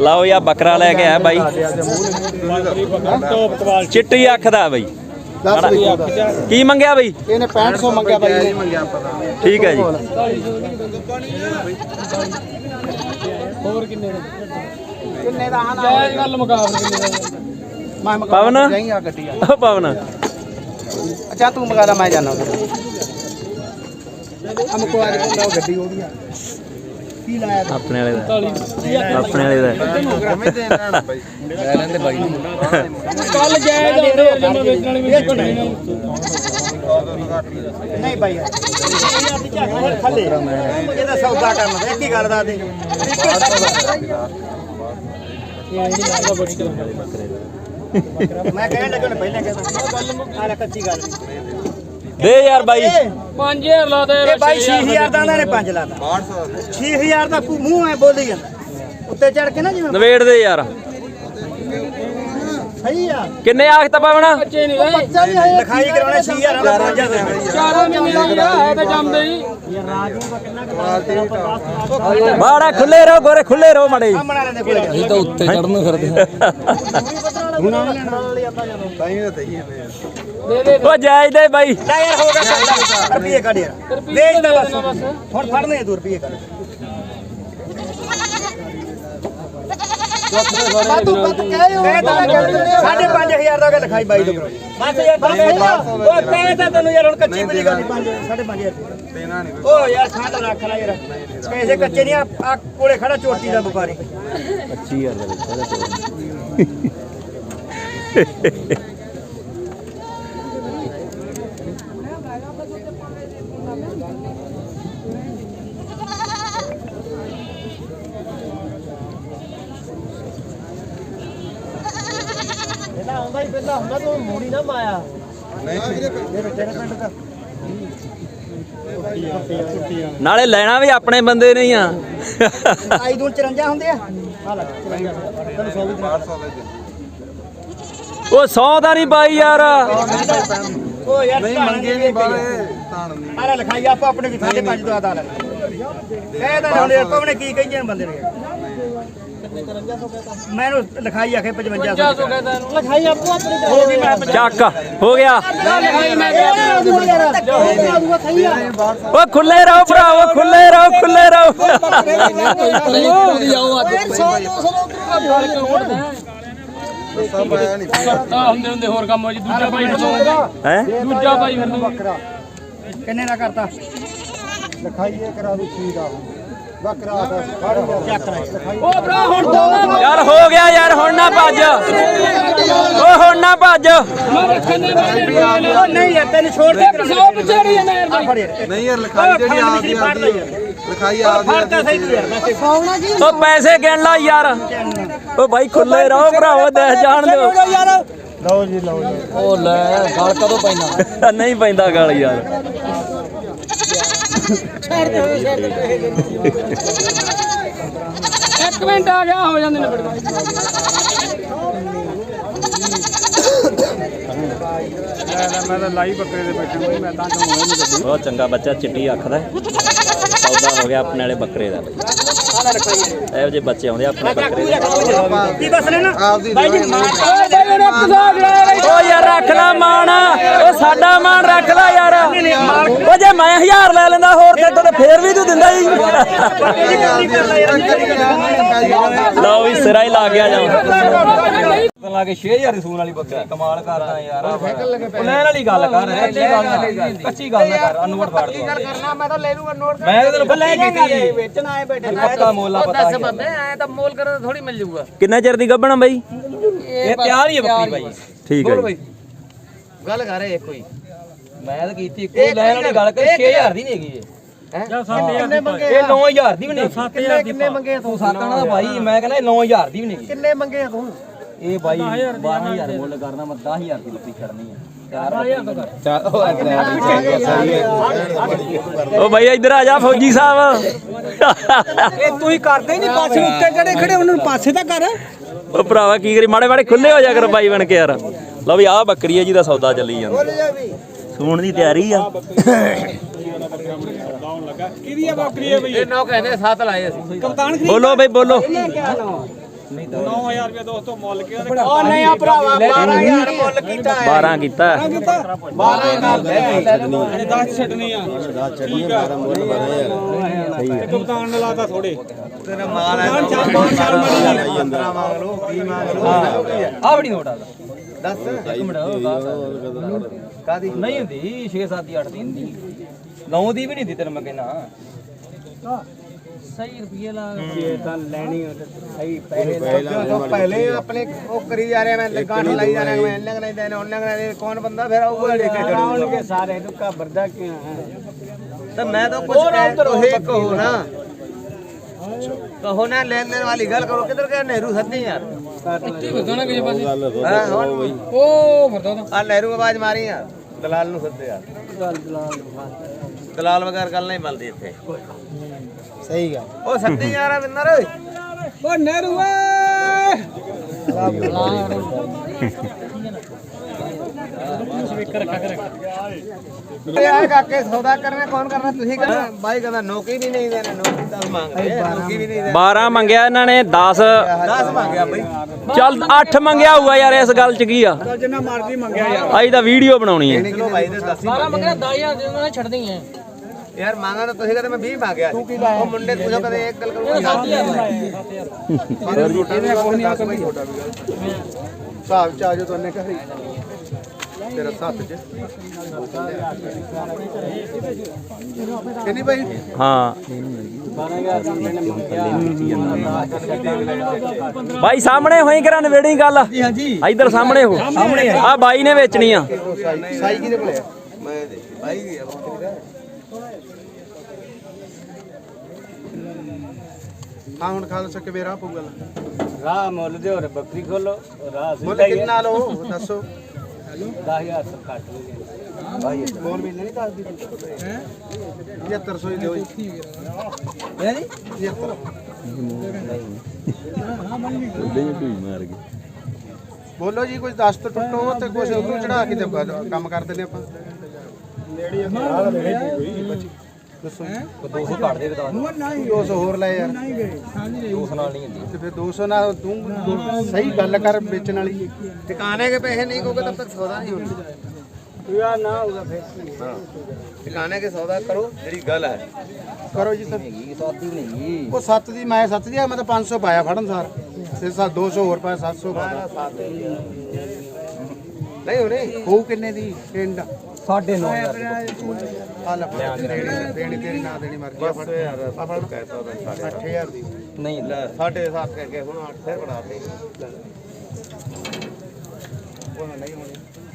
ਲਓ ਯਾ ਬੱਕਰਾ ਲੈ ਕੇ ਆਇਆ ਬਾਈ। ਚਿੱਟੀ ਅੱਖ ਦਾ ਬਾਈ। ਕੀ ਮੰਗਿਆ ਬਾਈ? ਇਹਨੇ 6500 ਮੰਗਿਆ ਬਾਈ ਠੀਕ ਹੈ ਜੀ। ਕਿੰਨੇ ਦਾ ਹਨਾ ਜਾਇਜ਼ ਗੱਲ ਮੁਕਾਬਲੇ ਕਿੰਨੇ ਦਾ? ਮੈਂ ਮਗਾ ਪਵਨ? ਜਾਈ ਆ ਗੱਡੀ ਆ ਉਹ ਪਵਨ। ਅੱਛਾ ਤੂੰ ਮਗਾ ਲੈ ਮੈਂ ਜਾਣਾ ਹਮ ਕੋ ਅੱਜ ਕੋਲ ਗੱਡੀ ਹੋ ਗਈ ਆ। ਕੀ ਲਾਇਆ? ਆਪਣੇ ਵਾਲੇ ਦਾ। ਆਪਣੇ ਵਾਲੇ ਦਾ। ਕੱਲ ਜਾਇਜ਼ ਆਉਂਦੇ ਆ ਜਮਾ ਵੇਚਣ ਵਾਲੇ ਵੀ ਨੇ ਨਹੀਂ ਬਾਈ। ਥੱਲੇ ਇਹਦਾ ਸੌਦਾ ਕਰਨਾ ਇੱਕ ਹੀ ਗੱਲ ਦਾ ਦੇ। ਮੈਂ ਕਹਿਣ ਲੱਗਾ ਨੇ ਪਹਿਲਾਂ ਕਹਿੰਦਾ ਆ ਲੈ ਕੱਚੀ ਗੱਲ। ਦੇ ਯਾਰ ਬਾਈ। 5000 ਲਾ ਦੇ ਇਹ ਬਾਈ 6000 ਦਾ ਇਹਨਾਂ ਨੇ 5 ਲਾਤਾ। 6000 ਦਾ ਕੋ- ਮੂੰਹ ਐ ਬੋਲੀ ਜਾਂਦਾ। ਉੱਤੇ ਚੜ ਕੇ ਨਾ ਜਿਵੇਂ ਨਵੇੜ ਦੇ ਯਾਰ। ਸਹੀ ਆ। ਕਿੰਨੇ ਆਖ ਤਾ ਪਵਨ ਬੱਚੇ ਨਹੀਂ ਗਏ ਬੱਚਾ ਵੀ ਹੈ ਲਿਖਾਈ ਕਰਾਉਣਾ 6000 ਦਾ 5000 ਚਾਰਾਂ ਮਹੀਨੇ ਦੀ ਹੈ ਤਾਂ ਜੰਮਦੇ ਹੀ। ਬਾੜਾ ਖੁੱਲੇ ਰਹੋ ਗੋਰੇ ਖੁੱਲੇ ਰਹੋ ਮੜੇ ਦੇ ਇਹ ਤਾਂ ਉੱਤੇ ਚੜਨ ਫਿਰਦੇ ਹੁਣ ਆ ਲੈਣ ਵਾਲਾ ਆਪਾਂ ਜਦੋਂ ਦੇ ਦੇ ਉਹ ਜਾਇਜ਼ ਦੇ ਬਾਈ। ਲੈ ਯਾਰ ਹੋ ਗਿਆ ਰੁਪਏ ਕੱਢ ਯਾਰ। ਵੇਚ ਦਾ ਬਸ। ਹੁਣ ਫੜਨੇ 2 ਰੁਪਏ ਕੱਢ। ਤੂੰ ਪਤ ਕਹਿ ਸਾਢੇ 5000 ਦਾ ਲਿਖਾਈ ਬਾਈ ਤੋਂ। ਬਸ ਯਾਰ ਉਹ ਕਹਿ ਤਾਂ ਤੈਨੂੰ ਯਾਰ ਹੁਣ ਕੱਚੀ ਮਿਲੀ ਗੱਲ। 5 ਸਾਢੇ 5000 ਦੇਣਾ ਨਹੀਂ ਉਹ ਯਾਰ ਖਾਂਦਾ ਰੱਖ ਲੈ ਯਾਰ। ਪੈਸੇ ਕੱਚੇ ਨਹੀਂ ਆ ਕੋਲੇ ਖੜਾ ਚੋਟੀ ਦਾ ਵਪਾਰੀ। 25000 ਦਾ ਪਹਿਲਾਂ ਆਉਂਦਾ ਹੀ ਪਹਿਲਾਂ ਹੁੰਦਾ ਤੂੰ ਮੋੜੀ ਨਾ ਮਾਇਆ। ਨਾਲੇ ਲੈਣਾ ਵੀ ਆਪਣੇ ਬੰਦੇ ਨਹੀਂ ਆ। ਆਈ ਦੂਨ 54 ਹੁੰਦੇ ਆ। ਆ ਲੈ ਤੈਨੂੰ 100 ਵੀ ਦਿਨਾ ਉਹ 100 ਦਾ ਨਹੀਂ ਬਾਈ ਯਾਰ। ਉਹ ਯਾਰ ਨਹੀਂ ਮੰਗੇ ਨਹੀਂ ਬਾਲੇ ਅਰੇ ਲਿਖਾਈ ਆਪਾਂ ਆਪਣੇ ਵੀ ਸਾਡੇ ਪੰਜ ਦਾ ਆਦਾ ਲੈ ਇਹ ਤਾਂ ਹੁਣ ਯਾਰ ਪਵਨੇ ਕੀ ਕਹੀਏ ਬੰਦੇ ਨੇ। ਮੈਨੂੰ ਲਿਖਾਈ ਆਖੇ 5500 500 ਕਹਿੰਦਾ ਇਹਨੂੰ। ਲਿਖਾਈ ਆਪੋ ਆਪਣੀ ਹੋ। ਗਈ ਮੈਂ ਚੱਕ ਹੋ ਗਿਆ। ਲਿਖਾਈ ਮੈਂ ਖੁੱਲੇ ਰਹੋ ਭਰਾਵੋ ਖੁੱਲੇ ਰਹੋ ਖੁੱਲੇ ਰਹੋ। ਤਾਂ ਹੁੰਦੇ ਹੁੰਦੇ ਹੋਰ ਕੰਮ ਹੋ ਜੀ ਦੂਜਾ ਭਾਈ ਫੜਾਉਂਗਾ ਹੈ? ਦੂਜਾ ਭਾਈ ਫਿਰ ਨੂੰ ਕਿੰਨੇ ਦਾ ਕਰਤਾ? ਲਿਖਾਈ ਇਹ ਕਰਾ ਦੂ ਠੀਕ ਆ। ਬੱਕਰਾ ਦਾ ਚੱਕ ਲਿਖਾਈ ਉਹ ਭਰਾ ਹੁਣ ਦੋ ਯਾਰ ਹੋ ਗਿਆ ਯਾਰ ਹੁਣ ਨਾ ਭੱਜ। ਉਹ ਹੁਣ ਨਾ ਭੱਜ। ਨਹੀਂ ਯਾਰ ਤੈਨੂੰ ਛੋੜ ਦੇ ਨਾ ਯਾਰ ਨਹੀਂ ਯਾਰ ਲਿਖਾਈ ਜਿਹੜੀ ਆਪਦੀ ਲਿਖਾਈ ਆਪਦੀ ਉਹ ਪੈਸੇ ਗਿਣ ਲਾ ਯਾਰ। ਉਹ ਬਾਈ ਖੁੱਲੇ ਰਹੋ ਭਰਾਵੋ ਦੇਖ ਜਾਣ ਦਿਓ। ਲਓ ਜੀ ਲਓ ਜੀ। ਉਹ ਲੈ ਗਲ ਕਦੋਂ ਪੈਣਾ ਨਹੀਂ ਪੈਂਦਾ ਗਲ ਯਾਰ। ਇੱਕ ਮਿੰਟ ਆ ਗਿਆ ਹੋ ਜਾਂਦੇ ਨੇ ਬੜੇ ਮੈਂ ਤਾਂ ਲਾਈ ਬੱਕਰੇ ਦੇ ਬੈਠਾ ਮੈਂ ਤਾਂ ਬਹੁਤ ਚੰਗਾ ਬੱਚਾ ਚਿੱਟੀ ਅੱਖ ਦਾ। ਹੈ। ਸੌਦਾ ਹੋ ਗਿਆ ਆਪਣੇ ਵਾਲੇ ਬੱਕਰੇ ਦਾ। ਬਈ ਇਹੋ ਜਿਹੇ ਬੱਚੇ ਆਉਂਦੇ ਆ ਆਪਣੇ ਬੱਕਰੇ ਦੇ ਕੀ ਲੈਣਾ ਆਪਦੀ ਬਾਈ ਜੀ ਮਾਰ ਓ ਯਾਰ ਰੱਖ ਲੈ ਮਾਣ ਉਹ ਸਾਡਾ ਮਾਣ ਰੱਖ ਲੈ ਯਾਰ। ਉਹ ਜੇ ਮੈਂ 1000 ਲੈ ਲੈਂਦਾ ਹੋਰ ਤੇ ਤੇ ਫੇਰ ਵੀ ਤੂੰ ਦਿੰਦਾ ਹੀ ਲਓ ਵੀ ਸਿਰਾ ਹੀ ਲੱਗ ਗਿਆ ਜਾਂ ਲਾ ਕੇ 6000 ਦੀ ਸੂਨ ਵਾਲੀ ਬੱਕਰੀ ਕਮਾਲ ਕਰਦਾ ਯਾਰ ਉਹ ਲੈਣ ਵਾਲੀ ਗੱਲ ਕਰ ਕੱਚੀ ਗੱਲ ਨਾ ਕੱਚੀ ਗੱਲ ਨਾ ਕਰ ਅਨੁਵਟ ਫਾੜ ਦੋ। ਕਰਨਾ ਮੈਂ ਤਾਂ ਲੈ ਲੂੰਗਾ ਨੋਟ ਮੈਂ ਤੈਨੂੰ ਲੈ ਕੀਤੀ ਵੇਚਣ ਆਏ ਬੈਠੇ ਪੱਕਾ ਮੋਲਾ ਪਤਾ ਹੀ ਆ। ਐ ਤਾਂ ਮੋਲ ਕਰਨ ਥੋੜੀ ਮਿਲ ਜਾਊਗਾ ਕਿੰਨਾ ਚਿਰ ਦੀ ਗੱਭਣਾ ਬਾਈ? ਇਹ ਤਿਆਰ ਹੀ ਹੈ ਬੱਕਰੀ ਬਾਈ। ਠੀਕ ਹੈ ਜੀ। ਗੱਲ ਕਰ ਇੱਕ ਕੋਈ। ਮੈਂ ਤਾਂ ਕੀਤੀ ਕੋਈ ਲੈਣ ਵਾਲੀ ਗੱਲ ਕਰ 6000 ਦੀ ਨਹੀਂ ਹੈਗੀ ਇਹ। ਕਿੰਨੇ ਮੰਗੇ ਇਹ 9000 ਦੀ ਵੀ ਨਹੀਂ ਕਿੰਨੇ ਕਿੰਨੇ ਮੰਗੇ ਤੂੰ? ਸੱਤ ਆਣਾ ਦਾ ਭਾਈ ਮੈਂ ਕਹਿੰਦਾ ਇਹ 9000 ਦੀ ਵੀ ਨਹੀਂ ਕਿੰਨੇ ਮੰਗੇ ਤੂੰ? ਇਹ ਬਾਈ 12000 ਮੁੱਲ ਕਰਨਾ ਮੈਂ 10000 ਦੀ ਬੱਕਰੀ ਛੱਡਣੀ ਆ। ਉਹ ਭਾਈ ਇੱਧਰ ਆ ਜਾ ਫੌਜੀ ਸਾਹਿਬ। ਇਹ ਤੂੰ ਹੀ ਕਰਦੇ ਨਹੀਂ ਪਾਸੇ ਉੱਤੇ ਜਿਹੜੇ ਖੜੇ ਉਹਨਾਂ ਨੂੰ ਪਾਸੇ ਤਾਂ ਕਰ। ਉਹ ਭਰਾਵਾ ਕੀ ਕਰੀ ਮਾੜੇ ਮਾੜੇ ਖੁੱਲੇ ਹੋ ਜਾ ਕਰ ਬਾਈ ਬਣ ਕੇ ਯਾਰ। ਲਓ ਵੀ ਆਹ ਬੱਕਰੀ ਹੈ ਜਿਹਦਾ ਸੌਦਾ ਚੱਲੀ ਜਾਂਦਾ। ਸੂਣ ਦੀ ਤਿਆਰੀ ਆ। ਇਹ ਨੌ ਕਹਿੰਦੇ ਸੱਤ ਲਾਏ ਅਸੀਂ। ਕਪਤਾਨ ਬੋਲੋ ਬਈ ਬੋਲੋ। 9000 ਰੁਪਏ ਦੋਸਤੋ ਮੁੱਲ ਕੇ ਉਹ ਨਹੀਂ ਆ ਭਰਾਵਾ 12000 ਮੁੱਲ ਕੀਤਾ ਹੈ। 12 ਕੀਤਾ। 12 ਨਾਲ ਲੈ ਇਹ 10 ਛੱਡਣੀ ਆ। ਠੀਕ ਆ ਤੇ ਕਪਤਾਨ ਨੇ ਲਾਤਾ ਥੋੜੇ ਤੇਰਾ ਮਾਲ ਹੈ। ਚਾਰ ਪੰਜ ਸਾਲ ਮੜੀ ਅੰਦਰਾ ਮੰਗ ਲਓ ਕੀ ਮੰਗ ਲਓ। ਆ ਬੜੀ ਨੋਟ ਆ। ਦੱਸ। ਇੱਕ ਮਿੰਟ ਕਾਦੀ ਨਹੀਂ ਹੁੰਦੀ 6 7 ਦੀ 8 ਦੀ ਹੁੰਦੀ। 9 ਦੀ ਵੀ ਨਹੀਂ ਹੁੰਦੀ ਤੈਨੂੰ ਮੈਂ ਕਹਿਣਾ ਸਹੀ ਰੁਪਏ ਲਾ ਇਹ ਤਾਂ ਲੈਣੀ ਸਹੀ ਪੈਸੇ ਤੋਂ ਪਹਿਲੇ ਆਪਣੇ ਉਹ ਕਰੀ ਜਾ ਰਹੇ ਮੈਂ ਗਾਂਠ ਲਾਈ ਜਾ ਰਹੇ ਮੈਂ ਇੰਨਾ ਨਹੀਂ ਦੇਣਾ ਉਹਨਾਂ ਨੇ ਕੌਣ ਬੰਦਾ ਫਿਰ ਆਊਗਾ ਲੈ ਕੇ ਚੜੂਗਾ ਸਾਰੇ ਨੂੰ ਘਬਰਦਾ ਕਿਉਂ ਹੈ? ਤਾਂ ਮੈਂ ਤਾਂ ਕੁਝ ਕਹਿ ਕਹੋ ਨਾ। ਕਹੋ ਨਾ ਲੈਣ ਦੇਣ ਵਾਲੀ ਗੱਲ ਕਰੋ ਕਿੱਧਰ ਗਏ ਨਹਿਰੂ ਸੱਦੇ ਯਾਰ। ਇੱਥੇ ਫਿਰਦਾ ਨਾ ਕਿਸੇ ਪਾਸੇ। ਹਾਂ ਹੁਣ ਉਹ ਫਿਰਦਾ ਤਾਂ। ਆ ਨਹਿਰੂ ਆਵਾਜ਼ ਮਾਰੀ ਯਾਰ ਦਲਾਲ ਨੂੰ ਸੱਦੇ ਯਾਰ ਦਲਾਲ ਵਗੈਰ ਗੱਲ ਨਹੀਂ ਮਿਲਦੀ ਇੱਥੇ। ਸਹੀ ਗੱਲ। ਉਹ ਸੱਦੇ ਯਾਰ ਆ ਬਿੰਦਰ ਓਏ ਉਹ ਨਹਿਰੂ ਓਏ। ਆ ਕਾਕੇ ਸੌਦਾ ਕਰਨਾ ਕੌਣ ਕਰਨਾ? ਤੁਸੀਂ ਕਰਨਾ? ਬਾਈ ਕਹਿੰਦਾ ਨੌਕਰੀ ਵੀ ਨਹੀਂ ਦੇਣਾ ਨੌਕਰੀ ਤਾਂ ਮੰਗਦੇ ਨੌਕਰੀ ਵੀ ਨਹੀਂ ਦੇਣਾ। 12 ਮੰਗਿਆ ਇਹਨਾਂ ਨੇ 10 10 ਮੰਗਿਆ ਬਾਈ। ਚੱਲ 8 ਮੰਗਿਆ ਹੋਊਗਾ ਯਾਰ ਇਸ ਗੱਲ 'ਚ ਕੀ ਆ? ਜਿੰਨਾ ਮਰਜ਼ੀ ਮੰਗਿਆ ਯਾਰ। ਅੱਜ ਤਾਂ ਵੀਡੀਓ ਬਣਾਉਣੀ ਹੈ। ਚਲੋ ਬਾਈ ਦੇ 10 ਹੀ ਮੰਗਣਾ 10000 ਦੇ ਉਹਨਾਂ ਛੱਡ ਦਈਏ ਯਾਰ ਮੰਗਾ ਤਾਂ ਤੁਸੀਂ ਕਹਿੰਦੇ ਮੈਂ 20 ਮੰਗਿਆ ਤੂੰ ਕੀ ਲਾਇਆ? ਉਹ ਮੁੰਡੇ ਪੁੱਛੋ ਕਦੇ ਇੱਕ ਗੱਲ ਕਰੂਗਾ ਇਹਨੇ ਕੋਈ ਨਹੀਂ ਆਖਿਆ ਹਿਸਾਬ ਚ ਆ ਜੋ ਤੋਨੇ ਕਹੀ ਤੇਰਾ ਸੱਤ ਚ। ਕਿੰਨੀ ਬਾਈ ਹਾਂ। ਬਾਈ ਸਾਹਮਣੇ ਹੋਈ ਕਰਾਂ ਨਵੇੜੀ ਗੱਲ? ਹਾਂਜੀ ਹਾਂਜੀ ਇੱਧਰ ਸਾਹਮਣੇ ਹੋ। ਸਾਹਮਣੇ ਆ। ਬਾਈ ਨੇ ਵੇਚਣੀ ਆ। ਸਾਈ ਕਿਹਦੇ ਕੋਲੇ ਆ? ਮੈਂ ਬਾਈ ਦੀ ਆ ਹਾਂ ਹੁਣ ਖਾਲ ਸਕੇ ਵੇਰਾ ਪਊਗਾ ਰਾਹ ਮੁੱਲ ਦੇ ਹੋਰ ਬੱਕਰੀ ਖੋਲੋ ਰਾਹ ਮੁੱਲ ਕਿੰਨਾ ਲਓ ਦੱਸੋ। 10000 ਤੋਂ ਘੱਟ ਨਹੀਂ ਬਾਈ ਬੋਲ ਵੀ ਨਹੀਂ ਦੱਸਦੀ ਹੈ? 7500 ਹੀ ਦਿਓ ਜੀ। ਹੈ ਜੀ 75 ਬੋਲੋ ਜੀ ਕੁਝ ਦੱਸ ਤੋਂ ਟੁੱਟੋ ਤੇ ਕੁਝ ਉਧਰੋਂ ਚੜਾ ਕੇ ਤੇ ਕੰਮ ਕਰ ਦਿੰਦੇ ਆਪਾਂ। ਦੱਸੋ 200 ਘੱਟ ਦੇ ਬਤਾ 200 ਹੋਰ ਲੈ ਯਾਰ 200 ਨਾਲ ਨਹੀਂ ਹੁੰਦੀ ਤੇ ਫਿਰ 200 ਨਾਲ ਤੂੰ ਸਹੀ ਗੱਲ ਕਰ ਵੇਚਣ ਵਾਲੀ ਟਿਕਾਣੇ ਕੇ ਪੈਸੇ ਨਹੀਂ ਕੋਗੇ ਤਬ ਤੱਕ ਸੌਦਾ ਨਹੀਂ ਹੋਣਾ ਯਾਰ ਨਾ ਹੋਗਾ ਫਿਰ ਟਿਕਾਣੇ ਕੇ ਸੌਦਾ ਕਰੋ ਜਿਹੜੀ ਗੱਲ ਹੈ ਕਰੋ ਜੀ ਸਰ ਹੈਗੀ ਨਹੀਂ ਉਹ 7 ਦੀ ਮੈਂ 7 ਦੀ ਆ ਮੈਂ ਤਾਂ 500 ਪਾਇਆ ਫੜਨ ਸਾਰ ਤੇ ਸਾ 200 ਹੋਰ ਪਾਇਆ 700 ਪਾਇਆ ਨਹੀਂ। ਹੋਣੇ ਹੋਊ ਕਿੰਨੇ ਦੀ? ਪਿੰਡ? 9500 ਆ ਲੈ ਫੜ, ਦੇਣੀ ਦੇਣੀ ਤੇਰੀ ਨਾ ਦੇਣੀ ਮਰਜ਼ੀ। ਆ ਫੜ ਯਾਰ ਆ ਫੜ ਕਹਿਤਾ ਉਹਦਾ 8000 ਦੀ। ਨਹੀਂ। ਲੈ ਸਾਢੇ ਸੱਤ ਕਰਕੇ ਹੁਣ 8 ਫਿਰ ਬਣਾ ਦੇ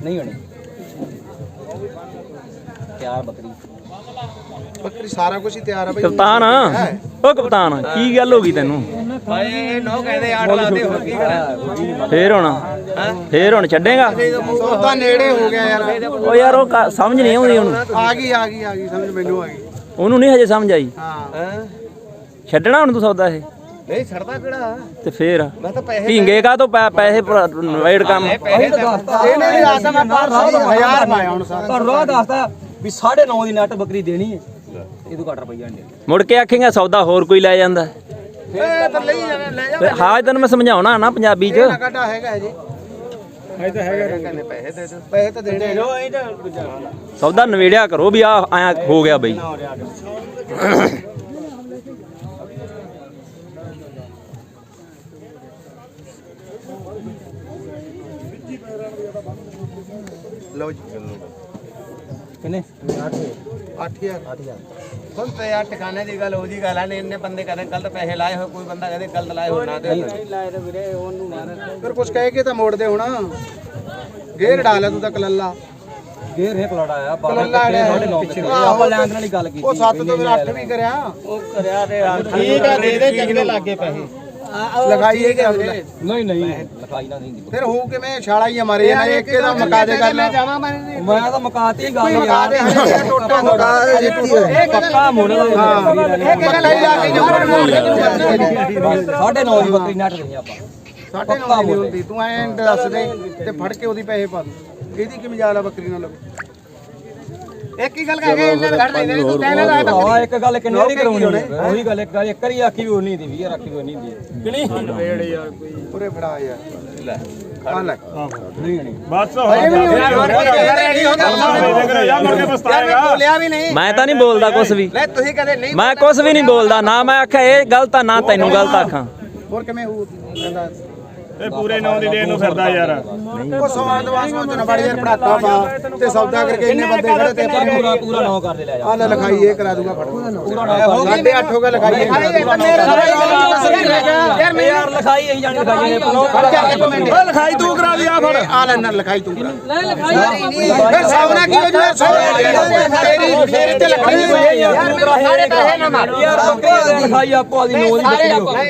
ਨਹੀਂ ਹੋਣੀ। ਤਿਆਰ ਬੱਕਰੀ। ਬੱਕਰੀ ਸਾਰਾ ਕੁਝ ਹੀ ਤਿਆਰ ਆ ਬਈ। ਕਪਤਾਨ। ਓ ਕਪਤਾਨ ਕੀ ਗੱਲ ਹੋ ਗਈ ਤੈਨੂੰ? ਭਾਈ ਇਹ ਨੋ ਕਹਿੰਦੇ 8 ਲਾਦੇ ਹੋਰ ਕੀ ਕਰਾਂ? ਫੇਰ ਹੁਣ ਫੇਰ ਹੁਣ ਛੱਡੇਗਾ? ਸੌਦਾ ਨੇੜੇ ਹੋ ਗਿਆ ਯਾਰ। ਓ ਯਾਰ ਉਹ ਕ- ਸਮਝ ਨਹੀਂ ਆਉਂਦੀ ਉਹਨੂੰ। ਆ ਗਈ ਆ ਗਈ ਆ ਗਈ ਸਮਝ ਮੈਨੂੰ ਆ ਗਈ। ਉਹਨੂੰ ਨਹੀਂ ਹਜੇ ਸਮਝ ਆਈ। ਹਾਂ। ਛੱਡਣਾ ਹੁਣ ਤੂੰ ਸੌਦਾ ਇਹ? ਨਹੀਂ ਛੱਡਦਾ ਕਿਹੜਾ? ਤੇ ਫੇਰ? ਮੈਂ ਤਾਂ ਪੈਸੇ ਢੀਂਗੇ ਕਾ ਤੋਂ ਪੈਸੇ ਵੇੜ ਕੰਮ? ਪੈਸੇ ਤਾਂ ਇਹਨੇ ਵੀ ਆਸਾ ਮੈਂ 5000 ਪਾਇਆ ਹੁਣ ਸਾਰਾ। ਪਰ ਰੋਹ ਦੱਸਦਾ ਵੀ 9.5 ਦੀ ਨੈਟ ਬੱਕਰੀ ਦੇਣੀ ਹੈ। ਇਹ ਤੋਂ ਘੱਟ ਰੁਪਈਆ ਨਹੀਂ ਮੁੜ ਕੇ ਆਖੇਗਾ ਸੌਦਾ ਹੋਰ ਕੋਈ ਲੈ ਜਾਂਦਾ। ਇਹ ਤਾਂ ਲਈ ਜਾਣਾ ਲੈ ਜਾ ਤੇ ਹਾਂ ਤੈਨੂੰ ਮੈਂ ਸਮਝਾਉਣਾ ਨਾ ਪੰਜਾਬੀ ਚ। ਘਾਟਾ ਹੈਗਾ ਜੀ? ਇਹ ਤਾਂ ਹੈਗਾ ਕਹਿੰਦੇ ਪੈਸੇ ਦੇ ਦਿਓ ਪੈਸੇ ਤਾਂ ਦੇਣੇ ਲੋ ਇਹ ਤਾਂ ਸੌਦਾ ਨਵੇੜਿਆ ਕਰੋ ਵੀ ਆ ਆਇਆ ਹੋ ਗਿਆ ਬਈ। ਲਓ ਜੀ। ਕਿੰਨੇ? 8000 ਹੁਣ ਤੇ ਯਾਰ ਟਿਕਾਣੇ ਦੀ ਗੱਲ ਉਹਦੀ ਗੱਲ ਆ ਨੇ ਇੰਨੇ ਬੰਦੇ ਕਹਿੰਦੇ ਗਲਤ ਪੈਸੇ ਲਾਏ ਹੋਏ ਕੋਈ ਬੰਦਾ ਕਹਿੰਦੇ ਗਲਤ ਲਾਏ ਹੋਏ ਨਾ ਦੇ ਫਿਰ ਕੁਝ ਕਹਿ ਕੇ ਤਾਂ ਮੋੜਦੇ ਹੁਣ। ਗੇਰ ਡਾਲਿਆ ਤੂੰ ਤਾਂ ਕਲੱਲਾ। ਗੇਰ ਹੈ ਪਲਾੜਾ ਆ ਕਲੱਲਾ ਆਪਾਂ ਲੈਣ ਵਾਲੀ ਗੱਲ ਕੀਤੀ ਉਹ 7 ਤੋਂ ਫਿਰ 8 ਵੀ ਕਰਿਆ। ਉਹ ਕਰਿਆ ਤੇ ਠੀਕ ਆ ਦੇ ਦੇ ਚੰਗੇ ਲੱਗੇ ਪੈਸੇ। ਲਗਾਈ ਇਹ ਕਿ ਨਹੀਂ ਨਹੀਂ। ਲਿਖਾਈ ਨਾ ਨਹੀਂ ਫਿਰ ਹੋਊ ਕਿਵੇਂ ਛਾਲਾ ਹੀ ਮਾਰੇ ਇਹਨਾਂ ਇੱਕ ਇਹਦਾ ਮਕਾ ਦੇ ਕਰ ਲੈ ਜਾਵਾਂ ਮੈਂ ਮੈਂ ਤਾਂ ਮਕਾਤੀ ਹੀ ਗੱਲ ਮਕਾ ਦੇ ਹਜੇ ਟੋਟਾ ਮਕਾ ਦੇ ਜਿੱਤੀ ਹੋਏ ਪੱਕਾ ਮੁੱਲ ਇੱਕ ਗੱਲ ਲਈ ਜਾ ਕੇ ਸਾਢੇ 9 ਦੀ ਬੱਕਰੀ ਨੱਟ ਦੇਣੀ ਆਪਾਂ। ਸਾਡੇ ਨਾਲ ਨਹੀਂ ਹੁੰਦੀ ਤੂੰ ਐਂ ਦੱਸ ਦੇ ਤੇ ਫੜ ਕੇ ਉਹਦੀ ਪੈਸੇ ਪਾ ਦੂੰ। ਇਹਦੀ ਕੀ ਮਜਾਲ ਆ ਬੱਕਰੀ ਨਾਲ ਇੱਕ ਹੀ ਗੱਲ ਕਹਿ ਕੇ ਇਹਨਾਂ ਘੜ ਨਹੀਂ ਤੂੰ ਲਾਇਆ ਬੱਕਰੀ ਆ ਇੱਕ ਗੱਲ ਕਿੰਨੀ ਵਾਰੀ ਕਰਾਉਣੀ ਉਹੀ ਗੱਲ ਇੱਕ ਗੱਲ ਇੱਕ ਵਾਰੀ ਆਖੀ ਵੀ ਉਨੀ ਦੀ 20 ਆਖੀ ਵੀ ਉਨੀ ਦੀ ਕਿ ਨਹੀਂ? ਪੂਰੇ ਫੜਾ ਯਾਰ। ਲੈ ਬਸ ਹੋ ਗਿਆ ਮੈਂ ਤਾਂ ਨਹੀਂ ਬੋਲਦਾ ਕੁਝ ਵੀ। ਲੈ ਤੁਸੀਂ ਕਦੇ ਨਹੀਂ ਮੈਂ ਕੁਝ ਵੀ ਨਹੀਂ ਬੋਲਦਾ ਨਾ ਮੈਂ ਆਖਿਆ ਇਹ ਗਲਤ ਆ ਨਾ ਤੈਨੂੰ ਗਲਤ ਆਖਾਂ। ਹੋਰ ਕਿਵੇਂ ਹੋਊ? ਕਹਿੰਦਾ ਇਹ ਪੂਰੇ ਨੌ ਦੀ ਡੇ ਨੂੰ ਫਿਰਦਾ ਯਾਰ। ਉਹ ਸਵਾਦ ਵਾਸ ਸੋਚਣਾ ਬੜੀ ਯਾਰ ਪੜਾਤਾ ਪਾ ਤੇ ਸੌਦਾ ਕਰਕੇ ਇੰਨੇ ਬੰਦੇ ਖੜੇ ਤੇ ਆਪਾਂ ਪੂਰਾ ਪੂਰਾ ਨੌ ਕਰ ਦੇ ਲੈ ਜਾ। ਆ ਲੈ ਲਿਖਾਈ ਇਹ ਕਰਾ ਦੂੰਗਾ ਫੜ। ਸਾਢੇ ਅੱਠ ਹੋ ਗਿਆ ਲਿਖਾਈ ਇਹ ਯਾਰ ਮੈਂ ਯਾਰ ਲਿਖਾਈ ਅਸੀਂ ਜਾਣੀ ਲਿਖਾਈ ਨੇ ਓਏ ਲਿਖਾਈ ਤੂੰ ਕਰਾ ਲਿਆ ਫੜ। ਆ ਲੈ ਨਾ ਲਿਖਾਈ ਤੂੰ ਕਰਾ। ਫਿਰ ਸਾਹਮਣਾ ਕੀ ਹੋ ਜੂਗਾ? ਸੌ ਤੇਰੀ ਤੇਰੀ ਤੇ ਲਿਖਾਈ ਹੋਈ ਹੈ ਯਾਰ ਸਾਰੇ ਪੈਸੇ ਨਾ ਮਾਰ। ਯਾਰ ਦੀ ਲਿਖਾਈ ਆਪੋ ਆਦੀ ਨੌ ਦੀ ਨਹੀਂ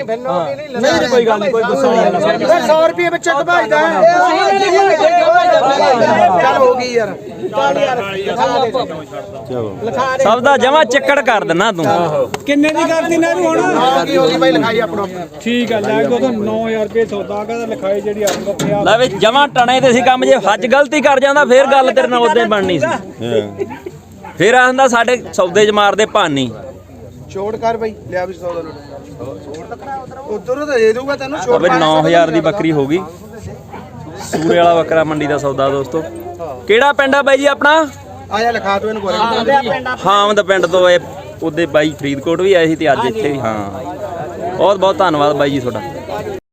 ਫਿਰ ਨਹੀਂ ਨਹੀਂ ਨਹੀਂ ਕੋਈ ਗੱਲ ਨਹੀਂ ਕੋਈ ਗੁੱਸਾ ਨਹੀਂ ਫਿਰ 100 ਰੁਪਏ ਵਿੱਚ ਇੱਕ ਭਾਈਦਾ ਚੱਲ ਹੋ ਗਈ ਯਾਰ। ਸਭ ਦਾ ਜਮਾ ਚੱਕੜ ਕਰ ਦੇਣਾ ਤੂੰ। ਕਿੰਨੇ ਦੀ ਕਰਦੀ ਨਾ ਹੁਣ? ਆ ਕੀ ਹੋ ਗਈ ਭਾਈ ਲਿਖਾਈ ਆਪਣਾ। ਠੀਕ ਆ ਲੈ ਉਹ 9000 ਰੁਪਏ ਸੌਦਾ ਕਹਿੰਦਾ ਲਿਖਾਈ ਜਿਹੜੀ ਆਪ ਕੋ 50 ਲੈ ਵੀ ਜਮਾ ਟਣੇ ਤੇ ਸੀ ਕੰਮ ਜੇ ਹੱਜ ਗਲਤੀ ਕਰ ਜਾਂਦਾ ਫੇਰ ਗੱਲ ਤੇਰੇ ਨਾਲ ਉਦੋਂ ਬਣਨੀ ਸੀ। ਫੇਰ ਆਂਦਾ ਸਾਡੇ ਸੌਦੇ 'ਚ ਮਾਰਦੇ ਭਾਨੀ। ਛੋੜ ਕਰ ਭਾਈ ਲਿਆ ਵੀ 100 ਦਾ ਨੋਟ। ਉਧਰੋਂ ਤਾਂ ਦੇ ਦੂੰਗਾ ਤੈਨੂੰ ਛੋੜ ਅਬੇ 9000 ਦੀ ਬੱਕਰੀ ਹੋ ਗਈ। ਸੂਰੇ ਵਾਲਾ ਬੱਕਰਾ ਮੰਡੀ ਦਾ ਸੌਦਾ ਦੋਸਤੋ। ਕਿਹੜਾ ਪਿੰਡ ਆ ਬਾਈ ਜੀ ਆਪਣਾ? ਆ ਜਾ ਲਿਖਾ ਤੂੰ ਇਹਨੂੰ ਕੋਰੇ ਹਾਮਦ ਪਿੰਡ ਤੋਂ ਇਹ ਉਹਦੇ ਬਾਈ ਫਰੀਦਕੋਟ ਵੀ ਆਏ ਸੀ ਤੇ ਅੱਜ ਇੱਥੇ ਵੀ ਹਾਂ। ਬਹੁਤ ਬਹੁਤ ਧੰਨਵਾਦ ਬਾਈ ਜੀ ਤੁਹਾਡਾ।